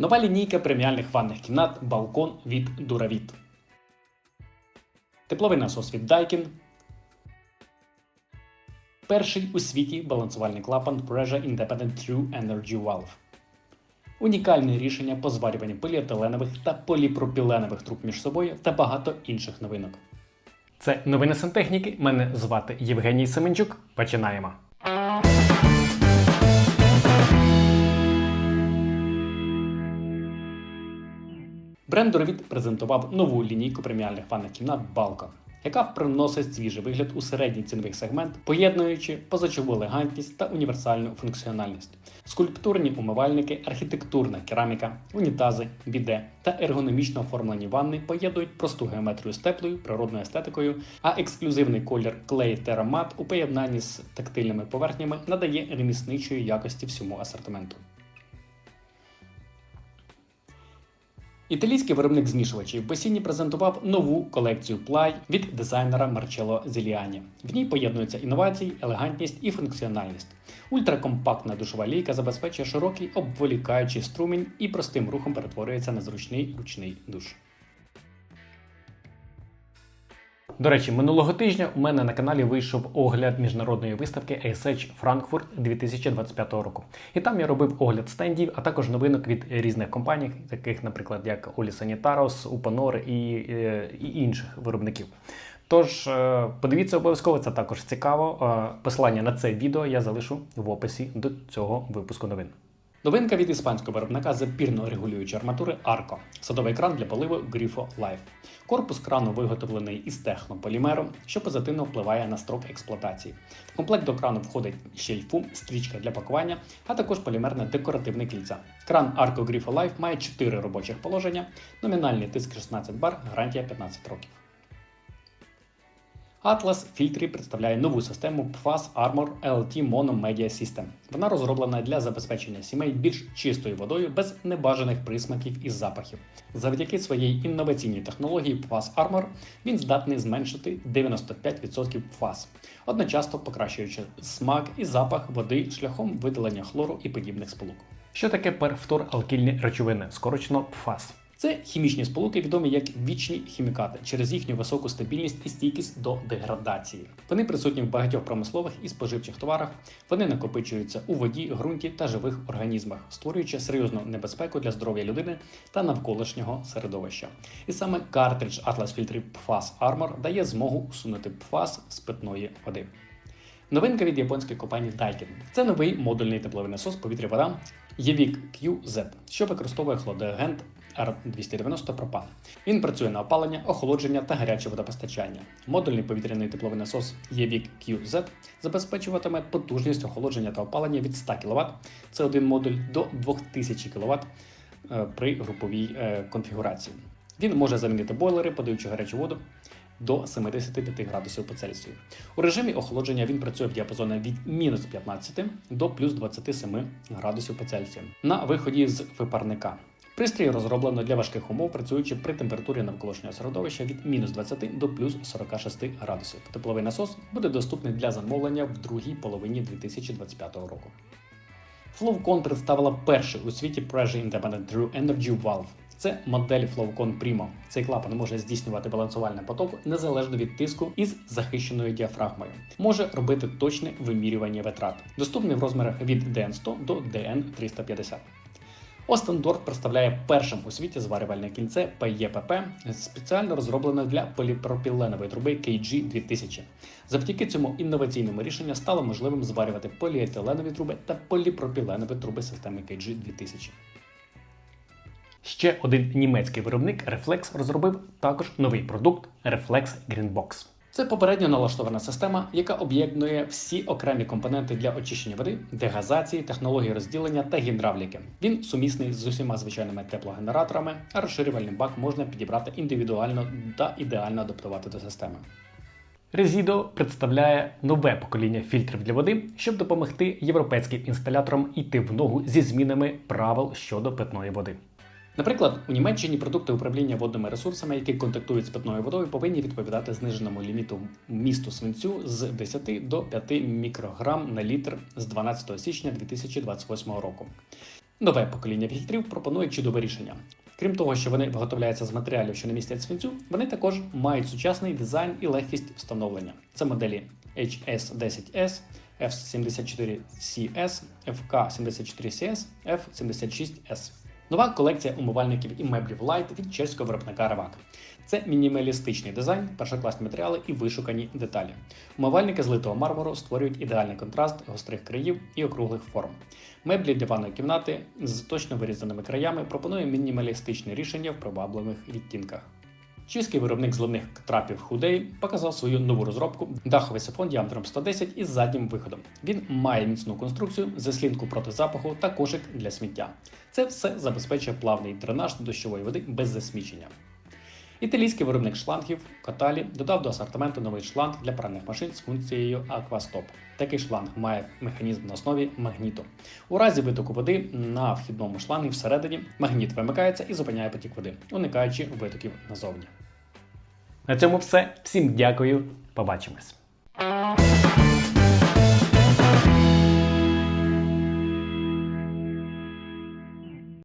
Нова лінійка преміальних ванних кімнат Балкон від Дуравіт. Тепловий насос від Daikin. Перший у світі балансувальний клапан Pressure Independent True Energy Valve. Унікальне рішення по зварюванню поліетиленових та поліпропіленових труб між собою та багато інших новинок. Це новини сантехніки. Мене звати Євгеній Семенчук. Починаємо. Бренд Доровіт презентував нову лінійку преміальних ванних кімнат Балкон, яка приносить свіжий вигляд у середній ціновий сегмент, поєднуючи позачову елегантність та універсальну функціональність. Скульптурні умивальники, архітектурна кераміка, унітази, біде та ергономічно оформлені ванни поєднують просту геометрію з теплою природною естетикою, а ексклюзивний колір клей Терамат у поєднанні з тактильними поверхнями надає ремісничої якості всьому асортименту. Італійський виробник змішувачів Босіні презентував нову колекцію плай від дизайнера Марчело Зіліані. В ній поєднуються інновації, елегантність і функціональність. Ультракомпактна душова лійка забезпечує широкий обволікаючий струмінь і простим рухом перетворюється на зручний ручний душ. До речі, минулого тижня у мене на каналі вийшов огляд міжнародної виставки ASH Frankfurt 2025 року. І там я робив огляд стендів, а також новинок від різних компаній, таких, наприклад, як Олі Санітарос, Упанор і, е, і інших виробників. Тож е, подивіться обов'язково, це також цікаво. Е, Посилання на це відео я залишу в описі до цього випуску новин. Новинка від іспанського виробника запірно регулюючої арматури Arco. Садовий кран для поливу Grifo Life. Корпус крану виготовлений із технополімеру, що позитивно впливає на строк експлуатації. В комплект до крану входить ще й фум, стрічка для пакування, а також полімерне декоративне кільця. Кран Arco Grifo Life має 4 робочих положення, номінальний тиск 16 бар, гарантія 15 років. Atlas Filtri представляє нову систему PFAS Armor LT Mono Media System. Вона розроблена для забезпечення сімей більш чистою водою без небажаних присмаків і запахів. Завдяки своїй інноваційній технології PFAS Armor він здатний зменшити 95% PFAS, одночасно покращуючи смак і запах води шляхом видалення хлору і подібних сполук. Що таке перфторалкільні речовини, скорочено PFAS? Це хімічні сполуки, відомі як вічні хімікати через їхню високу стабільність і стійкість до деградації. Вони присутні в багатьох промислових і споживчих товарах. Вони накопичуються у воді, ґрунті та живих організмах, створюючи серйозну небезпеку для здоров'я людини та навколишнього середовища. І саме картридж Atlas фільтрів PFAS Armor дає змогу усунути PFAS з питної води. Новинка від японської компанії Daikin. Це новий модульний тепловий насос повітря вода Yevik QZ, що використовує хладоагент R290 пропан. Він працює на опалення, охолодження та гаряче водопостачання. Модульний повітряний тепловий насос Yevik QZ забезпечуватиме потужність охолодження та опалення від 100 кВт, це один модуль до 2000 кВт е, при груповій е, конфігурації. Він може замінити бойлери, подаючи гарячу воду до 75 градусів по Цельсію. У режимі охолодження він працює в діапазоні від мінус 15 до плюс 27 градусів по Цельсію на виході з випарника. Пристрій розроблено для важких умов, працюючи при температурі навколишнього середовища від мінус 20 до плюс 46 градусів. Тепловий насос буде доступний для замовлення в другій половині 2025 року. Flowcon представила перший у світі Pressure Independent True Energy Valve. Це модель Flowcon Primo. Цей клапан може здійснювати балансувальний поток незалежно від тиску із захищеною діафрагмою. Може робити точне вимірювання витрат. Доступний в розмірах від DN100 до DN350. Остендорф представляє першим у світі зварювальне кільце ПЄПП, спеціально розроблене для поліпропіленової труби KG2000. Завдяки цьому інноваційному рішенню стало можливим зварювати поліетиленові труби та поліпропіленові труби системи KG2000. Ще один німецький виробник Reflex розробив також новий продукт Reflex Greenbox. Це попередньо налаштована система, яка об'єднує всі окремі компоненти для очищення води, дегазації, технології розділення та гідравліки. Він сумісний з усіма звичайними теплогенераторами, а розширювальний бак можна підібрати індивідуально та ідеально адаптувати до системи. Resido представляє нове покоління фільтрів для води, щоб допомогти європейським інсталяторам йти в ногу зі змінами правил щодо питної води. Наприклад, у Німеччині продукти управління водними ресурсами, які контактують з питною водою, повинні відповідати зниженому ліміту місту свинцю з 10 до 5 мікрограм на літр з 12 січня 2028 року. Нове покоління фільтрів пропонує чудове рішення. Крім того, що вони виготовляються з матеріалів, що не містять свинцю, вони також мають сучасний дизайн і легкість встановлення. Це моделі HS10S, F74CS, FK74CS, F76S. Нова колекція умивальників і меблів Light від чеського виробника Равак. Це мінімалістичний дизайн, першокласні матеріали і вишукані деталі. Умивальники з литого мармуру створюють ідеальний контраст гострих країв і округлих форм. Меблі для ванної кімнати з точно вирізаними краями пропонує мінімалістичне рішення в привабливих відтінках. Чеський виробник зливних трапів Худей показав свою нову розробку даховий сифон діаметром 110 із заднім виходом. Він має міцну конструкцію, заслінку проти запаху та кошик для сміття. Це все забезпечує плавний дренаж дощової води без засмічення. Італійський виробник шлангів Каталі додав до асортименту новий шланг для пральних машин з функцією Aquastop. Такий шланг має механізм на основі магніту. У разі витоку води на вхідному шлангі всередині магніт вимикається і зупиняє потік води, уникаючи витоків назовні. На цьому все. Всім дякую. Побачимось.